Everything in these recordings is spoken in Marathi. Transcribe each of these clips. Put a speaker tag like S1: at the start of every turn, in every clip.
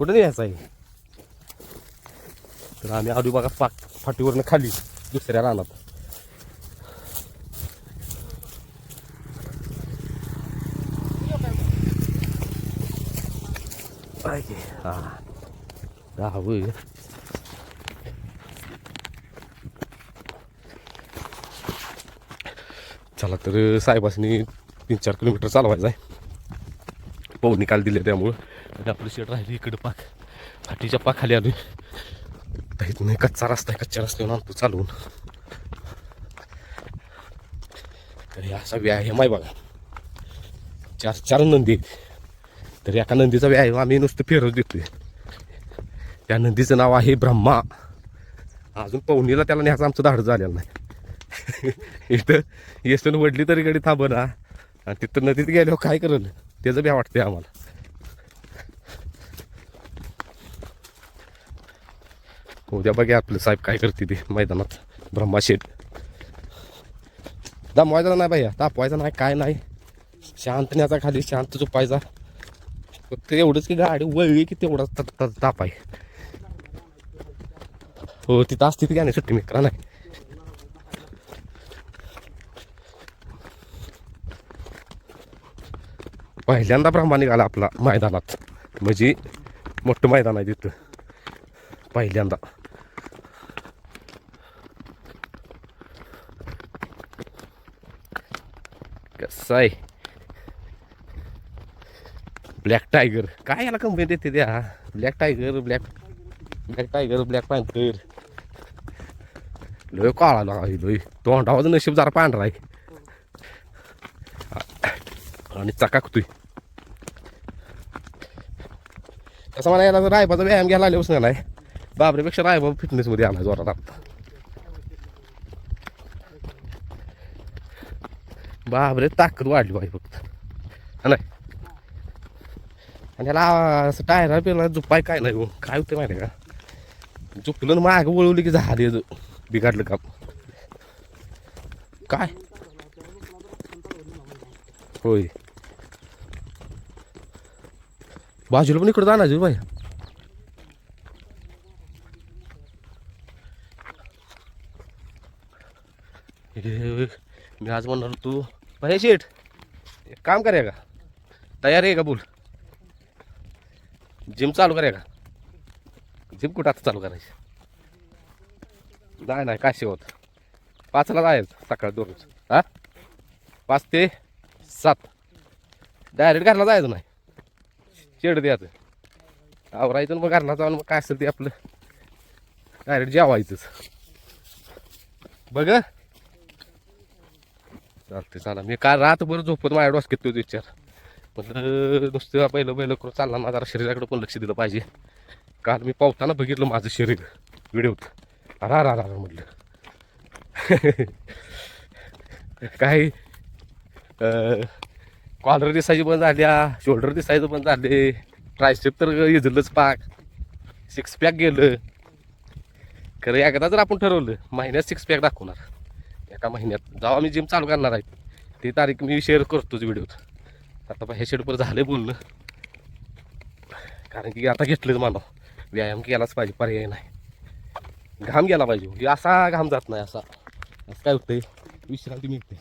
S1: कुठं न्यायचं आहे? तर आम्ही आलो बघा पाक फाटीवरनं खाली दुसऱ्या रानात. काय हा. राहावं चला तर साहेबासनी तीन चार किलोमीटर चालवायचं आहे. पाऊस निकाल दिले त्यामुळं. आपली शेड राहिली इकडं पाक. फाटीच्या पाखाली आलो आता नाही कच्चा रस्ता आहे कच्च्या रस्त्यावर आणतो चालवून. तर असा व्यायाम आहे बघा. चार चार नंदी आहेत. तर एका नंदीचा व्यायाम आम्ही नुसतं फिरत देतोय. त्या नंदीचं नाव आहे ब्रह्मा. अजून पवनीला त्याला न्यायचं आमचं धाड झालेलं नाही. इथं येसून वडली तरी गाडी थांब ना आणि तिथं नदीत गेल्यावर काय करल? त्याचं बी वाटतंय आम्हाला. उद्या बघा आपलं साहेब काय करते ते मैदानात. ब्रह्माशेठ. दा दमवायचा नाही भैया तापवायचा नाही काय नाही. शांत न्याचा खाली शांत झोपायचा. फक्त एवढंच की गाडी वळली की तेवढाच ताप आहे. हो तिथं असते ती गाणी सुट्टी मित्रा नाही. पहिल्यांदा ब्रह्मा निघाला आपला मैदानात. म्हणजे मोठं मैदान आहे तिथं. पहिल्यांदा. असा आहे. ब्लॅक टायगर काय याला कंपनी देते द्या black tiger black black tiger black panther लय काळा लागा लय. तोंडावर नशीब जरा पांढरा आहे. आणि चकाकतोय. कसं म्हणायला याला रायबाचा व्यायाम घ्यायला आले बसणार नाही बाबरेपेक्षा रायबा फिटनेसमध्ये आला जोरात आता. बाबरे ताकद वाढली पाहिजे फक्त. नाही. आणि ह्याला असं टायरा पेला झुपाय काय नाही हो. काय होतं माहिती आहे का? झुपलं ना मागं वळवली की झाली बिघाडलं काम. काय? होय. बाजूला पण इकडं जाणार हो बाई. मी आज म्हणणार तू भाई शेठ एक काम करेगा तयार आहे का बोल? जिम चालू करेगा जिम कुठं आता चालू करायची? नाही नाही काय होत पाचला जायचं सकाळ दररोज हा? पाच ते सात. डायरेक्ट घरला जायचं नाही. शेड द्यायचं. आवरायचं आणि मग घरला जाऊन मग काय असेल ते आपलं. डायरेक्ट जेवायचंच. बघ चालते चाला. मी काल रातभर झोपत माझ्या डोसक्यात तोच विचार. पण नुसतं पहिलं पहिलं करून चालला ना जरा शरीराकडे पण लक्ष दिलं पाहिजे. काल मी पावताना बघितलं माझं शरीर व्हिडिओत. अरा रा रा म्हटलं. काय? कॉलर दिसायची पण झाल्या शोल्डर दिसायचं पण झाले. ट्रायस्टेप तर इजलंच पाक. सिक्स पॅक गेलं. खरं एकदा जर आपण ठरवलं महिन्यात सिक्स पॅक दाखवणार. एका महिन्यात. जेव्हा मी जिम चालू करणार आहे. ती तारीख मी शेअर करतोच व्हिडिओत आता पण हे शेडवर झालं बोलणं. कारण की आता घेतलंच मला व्यायाम केलाच पाहिजे पर्याय नाही. घाम गेला पाहिजे. हे असा घाम जात नाही असा. असं काय होतंय? विश्रांती मिळते.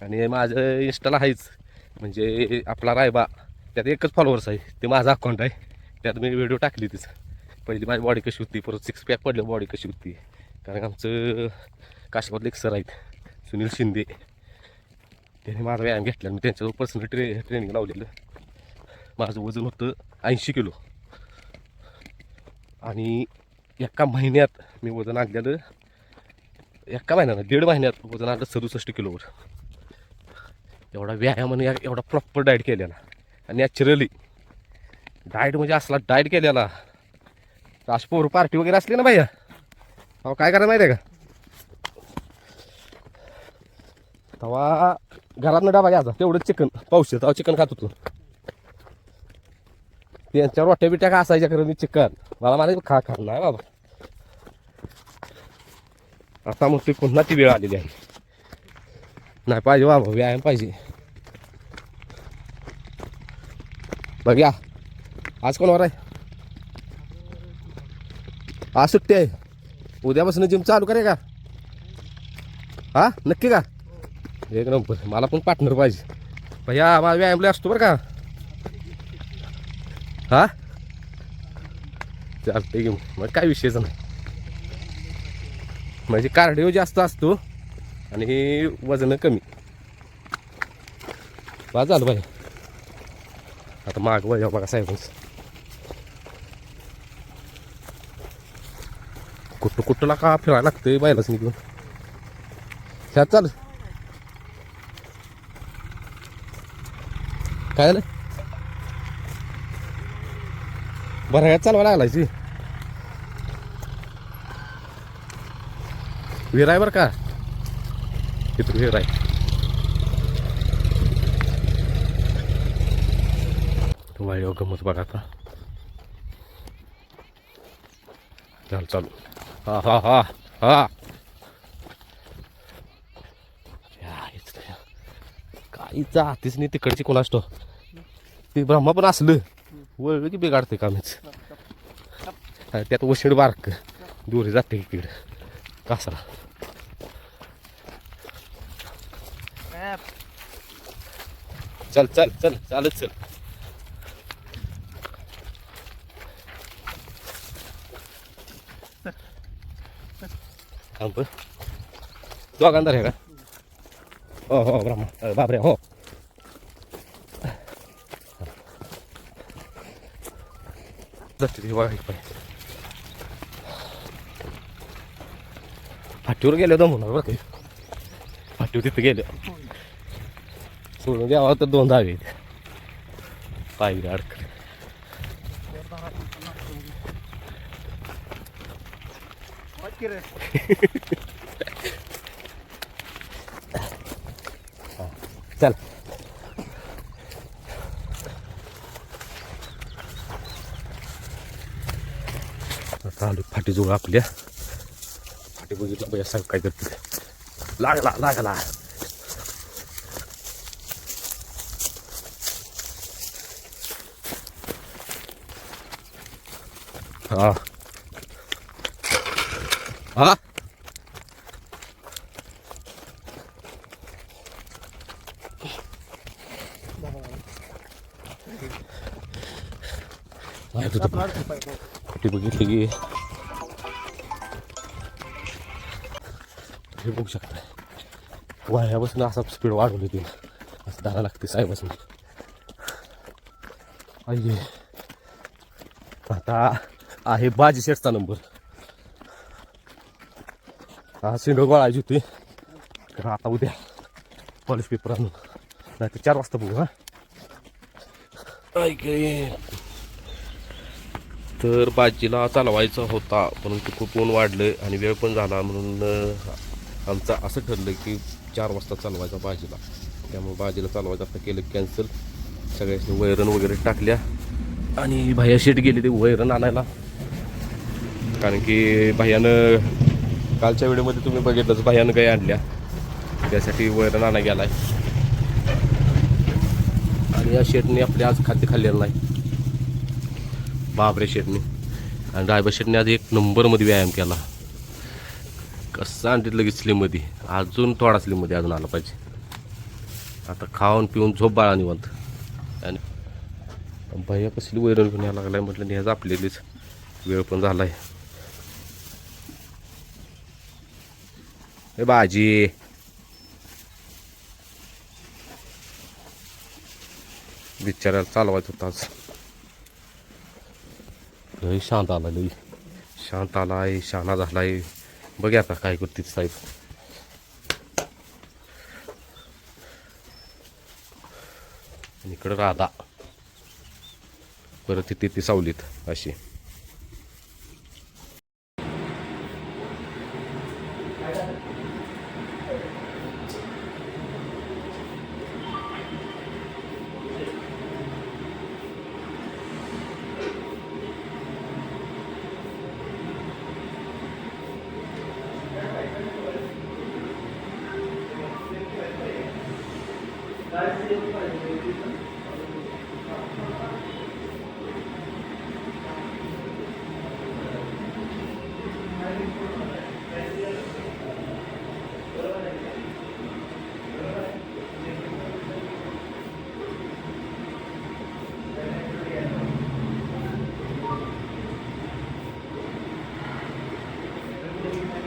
S1: आणि माझं इंस्टाला आहेच. म्हणजे आपला रायबा त्यात एकच फॉलोअर्स आहे. ते माझा अकाउंट आहे. त्यात मी व्हिडिओ टाकली तिचं. पहिली माझी बॉडी कशी होती परत सिक्स पॅक पडलं बॉडी कशी होती? कारण आमचं काशीबादले एक सर आहेत सुनील शिंदे. त्यांनी माझा व्यायाम घेतला मी त्यांच्याजवळ पर्सनल ट्रे ट्रेनिंग लावलेलं. माझं वजन होतं ऐंशी किलो. आणि एका महिन्यात मी वजन आणलेलं एका महिन्यानं दीड महिन्यात वजन आणलं सदुसष्ट किलोवर. एवढा व्यायामाने एवढा प्रॉपर डाएट केलेला. आणि नॅचरली डाएट म्हणजे असला डाएट केलेला. राजपोर पार्टी वगैरे असली ना भैया अहो काय करायला माहिती आहे का? तेव्हा घरातनं डबा घ्यायचा तेवढंच चिकन. पाऊस तेव्हा चिकन खात होतो. त्यांच्या रोट्या बिट्या का असायच्या खरं मी चिकन? मला मला खा खा. नाही बाबा. आता मग ती पुन्हा ती वेळ आलेली आहे. नाही पाहिजे बाबा व्यायाम पाहिजे. बघ्या आज कोण आहे? आज सुट्टी आहे. उद्यापासून जिम चालू करे का? हा? नक्की का? एक नंबर. मला पण पार्टनर पाहिजे. भैया माझा व्यायामला असतो बरं का? हा? चालते घेऊ मग. काय विषयच नाही. म्हणजे कार्डिओ जास्त असतो आणि वजन कमी. बा झालं बाई. आता माग वजा बघा साहेबांच कुठला का फिरायला लागतंय बायलाच निघून. ह्यात चाल. काय झालं? बरं ह्यात चालवायला लागलायची. विराय बर बरं का? तिथं विराय आहे. वाळीव गमत बघा आता. चाल. हा हा हा हा काही जातीच नाही तिकडची कोणाष्ट ते ब्रह्मा पण असलं. वळ की बिघाडते कामीच त्यात वशिड बारक. दोरी जाते इकडे कासरा. चल चल चल. चालत चल. थांब दोघांदार आहे का हो हो ब्रह्मा अ, बापरे हो जाते फाटीवर गेलो होतो म्हणून बरं काही फाटीवर तिथं गेलो सोडून द्यावा तर दोन दहावी पाहिजे अडक चल आता आलो फाटीजवळ आपल्या फाटी बघितलं पाहिजे साहेब काय करते लागला लागला हा हा माहीत बघितली की हे बघू शकता वाऱ्यापासून असा स्पीड वाढवली तिने. असं धारा लागते साहेबासून. आई आता आहे बाजी शेटचा नंबर हा सिंडो गोळायची होती तर आता उद्या कॉलेज पेपर आणून. नाही तर चार वाजता बघू हा. ऐक तर बाजीला चालवायचा होता परंतु खूप ऊन वाढलं आणि वेळ पण झाला म्हणून आमचं असं ठरलं की चार वाजता चालवायचा बाजीला. त्यामुळे बाजीला चालवायचं आता केलं कॅन्सल सगळ्याचे वैरण वगैरे टाकल्या. आणि भैया शेट गेले ते वैरण आणायला. कारण की भैयानं कालच्या व्हिडिओमध्ये तुम्ही बघितलंच भयान काही आणल्या. त्यासाठी वैरण आणा गेला आहे आणि या शेटने आपले आज खाद्य खाल्लेलं नाही. बाबरे शेटने आणि ड्रायव्हर शेटने आज एक नंबरमध्ये व्यायाम केला. कसं आणते लगेच स्लीममध्ये. अजून थोडा स्लीममध्ये अजून आला पाहिजे. आता खाऊन पिऊन झोप बाळा निवंत. आणि भैया कसली वैरण घेऊन यायला लागलाय म्हटलं ह्याच आपलेलीच वेळ पण झाला आहे हे भाजी बिचारायला चालवायचं होतं लई शांत आला लई शांत आलाय शाना झालाय बघा आता काय करते साहेब आणि इकडं राधा परत तिथे ती सावलीत अशी Thank you.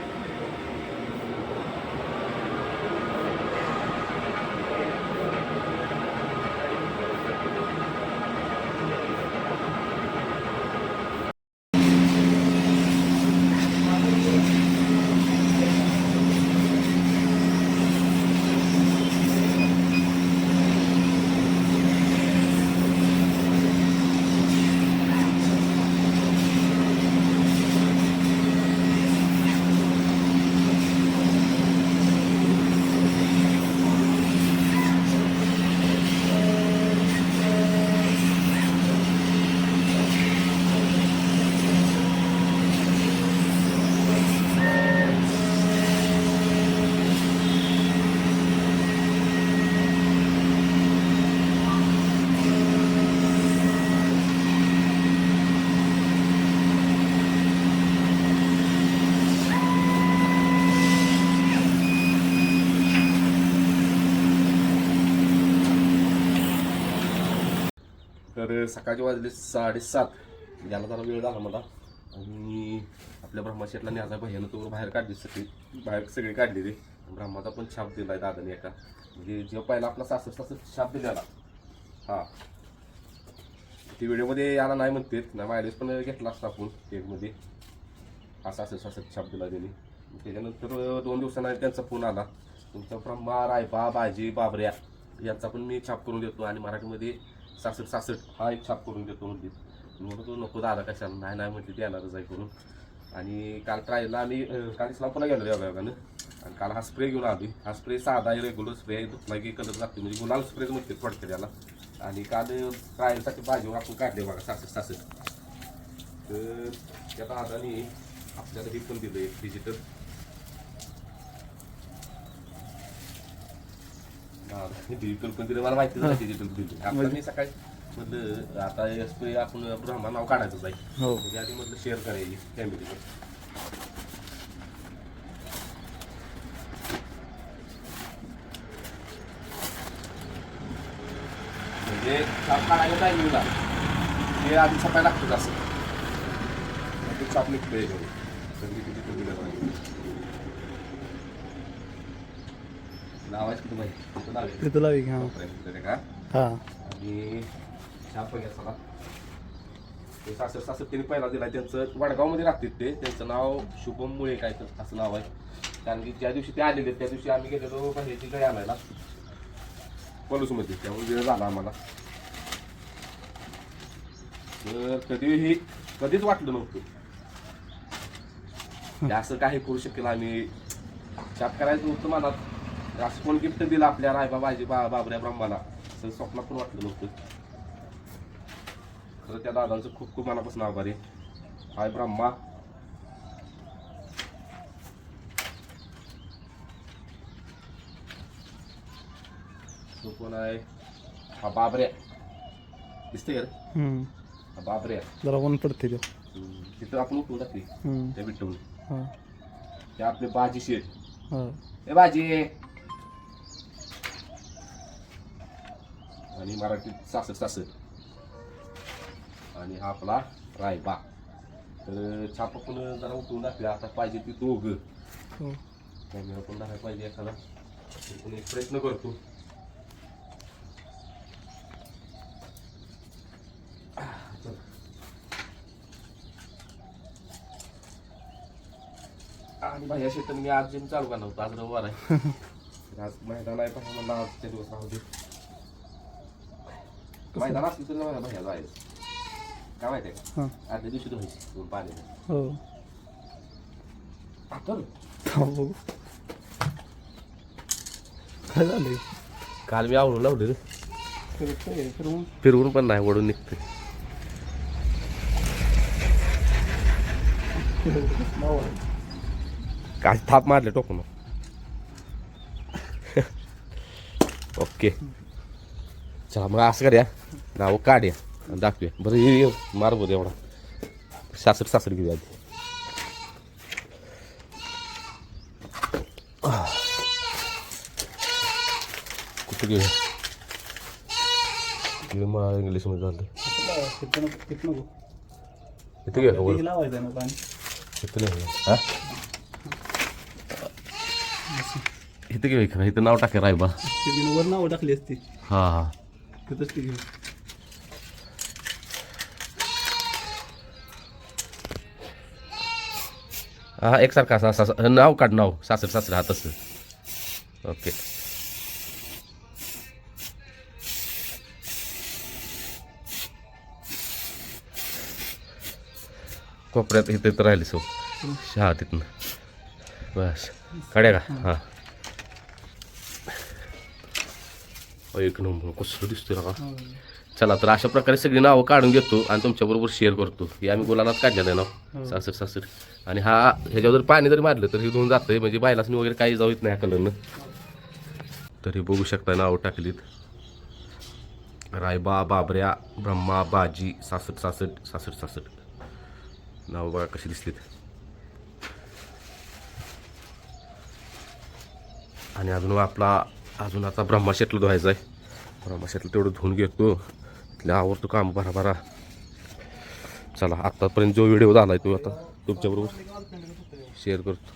S1: तर सकाळचे वाजले साडेसात. याला जरा वेळ झाला मला. आणि आपल्या ब्रह्माशेटला न्यायचा भैयानं तो बाहेर काढली सगळी. बाहेर सगळी काढली रे. ब्रह्माचा पण छाप दिला आहे दादाने एका. म्हणजे जेव्हा पहिला आपला सासर सासर छाप दिलेला हां. ते व्हिडिओमध्ये याला नाही म्हणतात. ना मायलेज पण घेतला असता आपण केकमध्ये. हा सासर सासर छाप दिला त्यांनी. त्याच्यानंतर दोन दिवसांना त्यांचा फोन आला. तुमचा ब्रह्मा रायबा बाजी बाबऱ्या यांचा पण मी छाप करून देतो. आणि मराठीमध्ये सासठ सासठ हा एक छाप करून देतो म्हणजे मी म्हणतो नको दादा कशाला? नाही नाही म्हटली देणारच आहे करून. आणि काल ट्रायला आम्ही काल इस्लामपूरला गेलो योगायोगानं आणि काल हा स्प्रे घेऊन आली हा स्प्रे साधा आहे रेग्युलर स्प्रे आहे. धुतला की कलर लागते म्हणजे गुलाल स्प्रे म्हणते थोडक्यात त्याला आणि काल ट्रायलसाठी भाजीवर आपण काढले बघा सासठ सासठ तर त्या दादाने आपल्याला हे पण दिलं एक डिजिटल डिजिटल पण दिलं मला माहिती नाही डिजिटल दिलं आता मी सकाळी म्हटलं आता स्प्रे आपण ब्रह्मा नाव काढायचं आहे.
S2: हो.
S1: म्हणजे आधी म्हटलं शेअर करायची फॅमिलीवर म्हणजे छाप काढायला टायमिंगला ते आधी छापायला लागतं असं. छाप निघतं याच्यावर संधी किती कमी लावायची. किती माहिती तिथं
S2: लावी.
S1: का
S2: हा.
S1: आणि छाप घ्या चला. ते सासर सासर त्यांनी पहिला दिला त्यांचं वडगावमध्ये राहतात ते. त्यांचं नाव शुभम मुळे काय तर असं नाव आहे. कारण की ज्या दिवशी ते आलेले त्या दिवशी आम्ही गेलेलो बाहेरची गाडी आणायला. पलूसमध्ये. त्यामुळे वेळ झाला आम्हाला. तर कधीही कधीच वाटलं नव्हतं. असं काही करू शकेल आम्ही. छाप करायचं होतं मनात. असं कोण गिफ्ट दिलं आपल्या रायबा बाजी बा बाबऱ्या ब्रह्माला? असं स्वप्नात पण वाटलं नव्हतं. खरं त्या दादांचं खूप खूप मनापासून आभार आहे. हाय ब्रह्मा. तो कोण आहे? हा बाबऱ्या. दिसते का रे? हा बाबऱ्या.
S2: जरा ऊन पडते ते.
S1: हम्म, तिथं आपण उठून टाकली
S2: हम्म.
S1: त्या बिट्टून
S2: हा.
S1: ते आपले बाजी शेठ.
S2: हा.
S1: ए बाजी. आणि मराठीत सासर सासर आणि हा आपला रायबा. तर छाप पण जरा उठवून टाकल्या आता पाहिजे ती दोघं.
S2: हो.
S1: कॅमेरा पण टाकायला पाहिजे एखादा. पण एक प्रयत्न करतो. आणि भाई शेतात मी आज जिम चालू करणार होतो. आज रविवार आहे. आज मैदान आहे पण मला आजच्या दिवस राहू दे. मैदान असलं तरी मला भैया जायचं काय माहिती आहे
S2: हा
S1: का आदल्या दिवशी धुवायची दोन पाणी
S2: हो
S1: तर
S2: थांब बघू काय झालंय
S1: काल मी आवडून लावलं रे.
S2: फिरतंय, फिरवून
S1: फिरवून पण नाही वडून निघते. काय थाप मारले टोकून. ओके. चला मग असं करूया. नाव काढूया आणि दाखवूया. बरं ये ये, मार बरं एवढा. सासर सासर घेऊया आधी. कुठं घेऊया घेऊ मला इंग्लिशमध्ये झालं.
S2: इथं
S1: घेऊया वर इथं नाही हा? इथं घेऊया का इथं नाव टाका रायबा.
S2: वर नावं टाकली असती.
S1: हा हा.
S2: तिथंच ती घेऊ
S1: हा एकसारखा असं असं- नाव काढ नाव सासर सासर हा तसं ओके कोपऱ्यात इथे तर राहिले सो शहा तिथनं बस काढ्या का हां एक नंबर कसं दिसतोय ना का
S2: हो.
S1: चला तर अशा प्रकारे सगळी नावं काढून घेतो आणि तुमच्याबरोबर शेअर करतो. हे आम्ही गुलानात काढलेलं आहे नाव
S2: हो.
S1: सासर सासर. आणि हा ह्याच्यावर जर पाणी जरी मारलं तर हे धुवून जातंय. म्हणजे बायलासनी वगैरे काही जाऊ येत नाही ह्या कलरनं तरी बघू शकता नावं टाकलीत. रायबा बाबऱ्या ब्रह्मा बाजी सासट सासट सासट सासट नावं बघा कशी दिसलीत. आणि अजून आपला अजून आता ब्रह्मा शेटला धुवायचा आहे ब्रह्माशेटला तेवढं धुवून घेतो. इथल्या आवडतो काम भरा भरा. चला आत्तापर्यंत जो व्हिडिओ झाला आहे तो आता तुमच्याबरोबर शेअर करतो.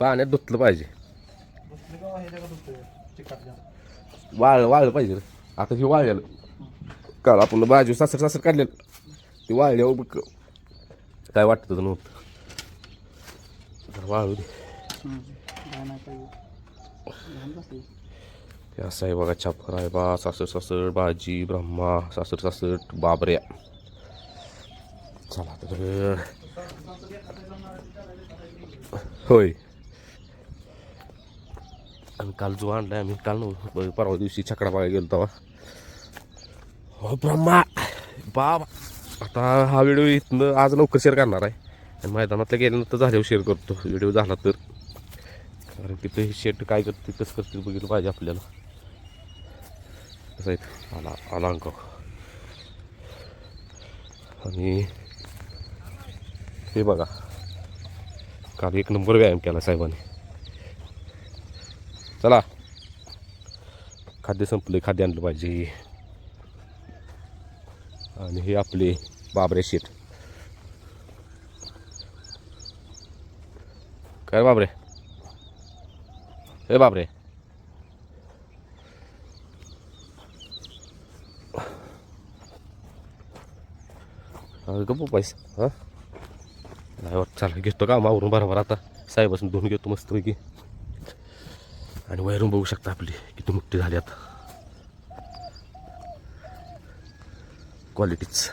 S1: पाण्यात धुतलं पाहिजे. वाळ वाळलं पाहिजे रे. आता हे वाळलेलं. काल आपण बाजू सासर सासर काढलेलं. ते वाळल्यावर बघ काय वाटतं नव्हतं. वाळू दे. हे असं आहे बघा छापर आहे बा सासर सासर बाजी ब्रह्मा सासर सासर बाबऱ्या चला तर होय आणि काल जो आणलाय आम्ही काल नव्हतं परवा दिवशी छकडा बघायला गेलो तेव्हा हो ब्रह्मा बाबा आता हा व्हिडिओ इथनं आज लवकर शेअर करणार आहे आणि मैदानातल्या गेल्यानंतर झाल्यावर शेअर करतो व्हिडिओ झाला तर कारण तिथं हे शेट काय करते कसं करते बघितलं पाहिजे आपल्याला. कसं आहे. आला आला अंक. आणि हे बघा. काल एक नंबर व्यायाम केला साहेबांनी. चला. खाद्य संपले खाद्य आणलं पाहिजे. आणि हे आपले बाबरे शेट. काय बाबरे? हे बापरे. गप्पू पैसे हां? नाही वाट चला घेतो का मावरून बरोबर आता. साहेबासून धुवून घेतो मस्तपैकी. आणि वैरून बघू शकता आपली किती मुक्ती झाली आता. क्वालिटीच